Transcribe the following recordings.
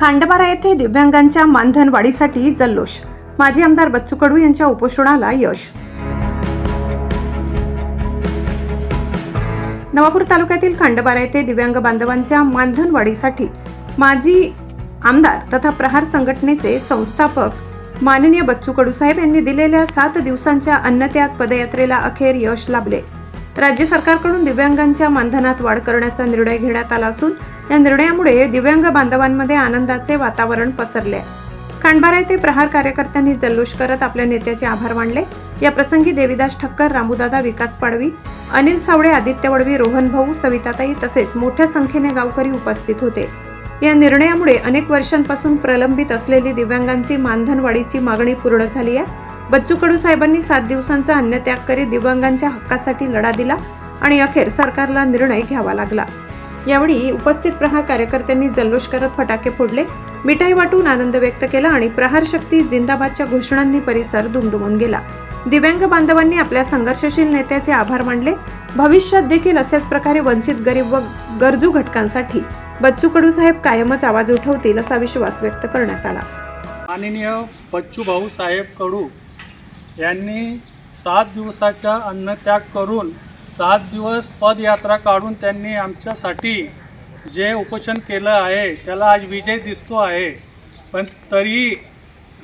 खांडबारा येथे दिव्यांगांच्या मानधन वाढीसाठी जल्लोष. माजी आमदार बच्चू कडू यांच्या उपोषणाला यश. नवापूर तालुक्यातील खांडबारा येथे दिव्यांग बांधवांच्या मानधन वाढीसाठी माजी आमदार तथा प्रहार संघटनेचे संस्थापक माननीय बच्चू कडू साहेब यांनी दिलेल्या सात दिवसांच्या अन्नत्याग पदयात्रेला अखेर यश लाभले. राज्य सरकारकडून दिव्यांगांच्या मानधनात वाढ करण्याचा निर्णय घेण्यात आला असून या निर्णयामुळे दिव्यांग बांधवांमध्ये आनंदाचे वातावरण पसरले. खांडबारा येथे प्रहार कार्यकर्त्यांनी जल्लोष करत आपल्या नेत्याचे आभार मानले. या प्रसंगी देविदास ठक्कर रामूदादा विकास पाडवी अनिल सावळे आदित्य वडवी रोहन भाऊ सविताताई तसेच मोठ्या संख्येने गावकरी उपस्थित होते. या निर्णयामुळे अनेक वर्षांपासून प्रलंबित असलेली दिव्यांगांची मानधनवाढीची मागणी पूर्ण झाली आहे. बच्चू कडू साहेबांनी सात दिवसांचा अन्नत्याग करीत दिव्यांगांच्या हक्कासाठी लढा दिला आणि अखेर सरकारला निर्णय घ्यावा लागला. यावेळी उपस्थित प्रहार कार्यकर्त्यांनी जल्लोष करत फटाके फोडले. मिठाई वाटून आनंद व्यक्त केला आणि प्रहार शक्ती जिंदाबादच्या घोषणांनी परिसर दुमदुमून गेला. दिव्यांग बांधवांनी आपल्या संघर्षशील नेत्याचे आभार मानले. भविष्यात देखील अशाच प्रकारे वंचित गरीब व गरजू घटकांसाठी बच्चू कडू साहेब कायमच आवाज उठवतील असा विश्वास व्यक्त करण्यात आला. माननीय बच्चू भाऊ साहेब कडू यांनी सात दिवसाचा अन्नत्याग करून सात दिवस पदयात्रा काढून त्यांनी आमच्यासाठी जे उपोषण केलं आहे त्याला आज विजय दिसतो आहे. पण तरीही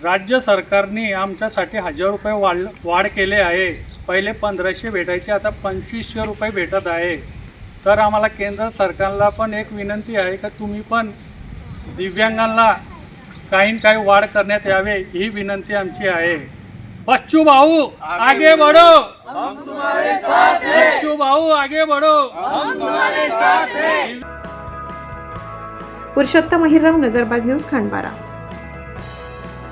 राज्य सरकारने आमच्यासाठी हजार रुपये वाढ वाढ केले आहे. पहिले पंधराशे भेटायचे आता पंचवीसशे रुपये भेटत आहे. तर आम्हाला केंद्र सरकारला पण एक विनंती आहे का तुम्ही पण दिव्यांगांना काही न काही वाढ करण्यात यावे ही विनंती आमची आहे. बच्चू भाऊ आगे बढ़ो. बच्चू भाऊ आगे बढ़ो। पुरुषोत्तम अहिरराव नजरबाज न्यूज खांडबारा